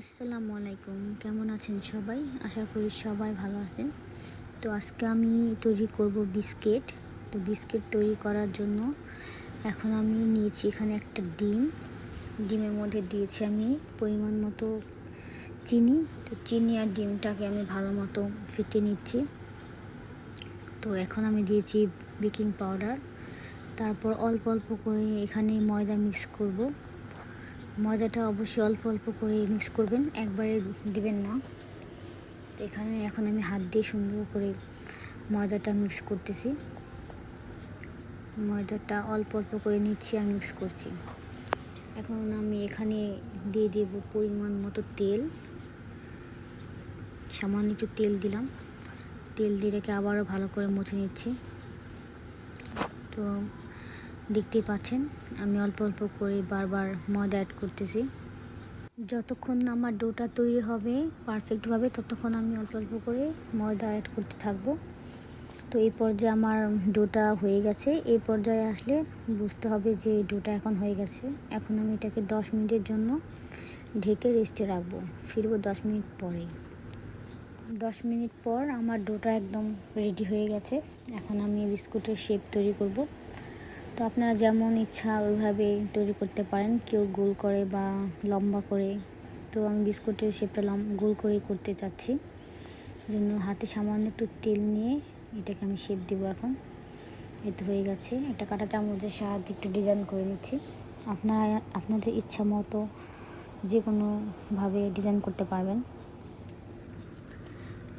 আসসালামু আলাইকুম। কেমন আছেন সবাই? আশা করি সবাই ভালো আছেন। তো আজকে আমি তৈরি করব বিস্কিট। তো বিস্কিট তৈরি করার জন্য এখন আমি নিয়েছি এখানে একটা ডিম। ডিমের মধ্যে দিয়েছি আমি পরিমাণ মতো চিনি। তো চিনি আর ডিমটাকে আমি ভালো মতো ফেটে নিচ্ছি। তো এখন আমি দিয়েছি বেকিং পাউডার। তারপর অল্প অল্প করে এখানে ময়দা মিক্স করব। ময়দাটা অবশ্যই অল্প অল্প করে মিক্স করবেন, একবারে দিবেন না। তো এখানে এখন আমি হাত দিয়ে সুন্দর করে ময়দাটা মিক্স করতেছি। ময়দাটা অল্প অল্প করে নিচ্ছি আর মিক্স করছি। এখন আমি এখানে দিয়ে দেব পরিমাণ মতো তেল। সামান্য একটু তেল দিলাম। তেল দিয়ে রেখে আবারও ভালো করে মুছে নিচ্ছি। তো দেখতেই পাচ্ছেন, আমি অল্প অল্প করে বারবার ময়দা অ্যাড করতেছি। যতক্ষণ আমার ডোটা তৈরি হবে পারফেক্টভাবে ততক্ষণ আমি অল্প অল্প করে ময়দা অ্যাড করতে থাকব। তো এই পর্যায়ে আমার ডোটা হয়ে গেছে। এই পর্যায়ে আসলে বুঝতে হবে যে ডোটা এখন হয়ে গেছে। এখন আমি এটাকে দশ মিনিটের জন্য ঢেকে রেস্টে রাখব। ফিরবো দশ মিনিট পরে। দশ মিনিট পর আমার ডোটা একদম রেডি হয়ে গেছে। এখন আমি বিস্কুটের শেপ তৈরি করব। তো আপনারা যেমন ইচ্ছা ওইভাবে তৈরি করতে পারেন। কেউ গোল করে বা লম্বা করে। তো আমি বিস্কুটের শেপটা লম, গোল করেই করতে চাচ্ছি। জন্য হাতে সামান্য একটু তেল নিয়ে এটাকে আমি শেপ দেবো এখন। এতে হয়ে গেছে। একটা কাটা চামচের সাহায্যে একটু ডিজাইন করে নিচ্ছি। আপনারা, আপনাদের ইচ্ছা মতো যে কোনোভাবে ডিজাইন করতে পারবেন।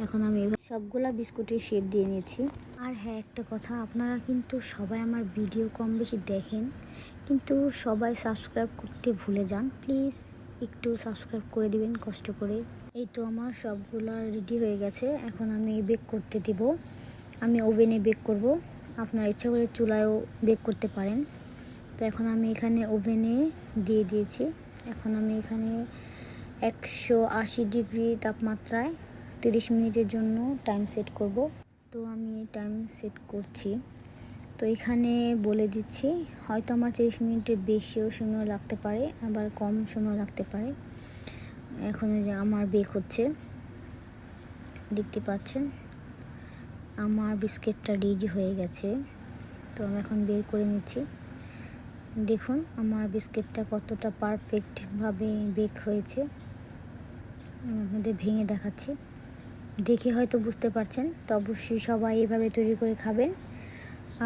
এখন আমি সবগুলা বিস্কুটের শেপ দিয়ে নিয়েছি। আর হ্যাঁ একটা কথা, আপনারা কিন্তু সবাই আমার ভিডিও কম বেশি দেখেন, কিন্তু সবাই সাবস্ক্রাইব করতে ভুলে যান। প্লিজ একটু সাবস্ক্রাইব করে দিবেন, কষ্ট করে। এই তো আমার সবগুলা রেডি হয়ে গেছে, এখন আমি বেক করতে দিব। আমি ওভেনে বেক করব। আপনার ইচ্ছা করে চুলায়ও বেক করতে পারেন। তো এখন আমি এখানে ওভেনে দিয়ে দিয়েছি। এখন আমি এখানে একশো আশি ডিগ্রি তাপমাত্রায় তিরিশ মিনিটের জন্য টাইম সেট করব। তো আমি টাইম সেট করছি। তো এখানে বলে দিচ্ছি, হয়তো আমার তিরিশ মিনিটের বেশিও সময় লাগতে পারে, আবার কম সময় লাগতে পারে। এখন যে আমার বেক হচ্ছে। দেখতে পাচ্ছেন, আমার বিস্কিটটা রেডি হয়ে গেছে। তো আমি এখন বের করে নিচ্ছি। দেখুন, আমার বিস্কিটটা কতটা পারফেক্টভাবে বেক হয়েছে। আপনাদের ভেঙে দেখাচ্ছি। দেখে হয়তো বুঝতে পারছেন, তো অবশ্যই সবাই এভাবে তৈরি করে খাবেন।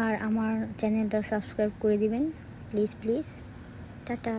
আর আমার চ্যানেলটা সাবস্ক্রাইব করে দিবেন, প্লিজ প্লিজ। টাটা।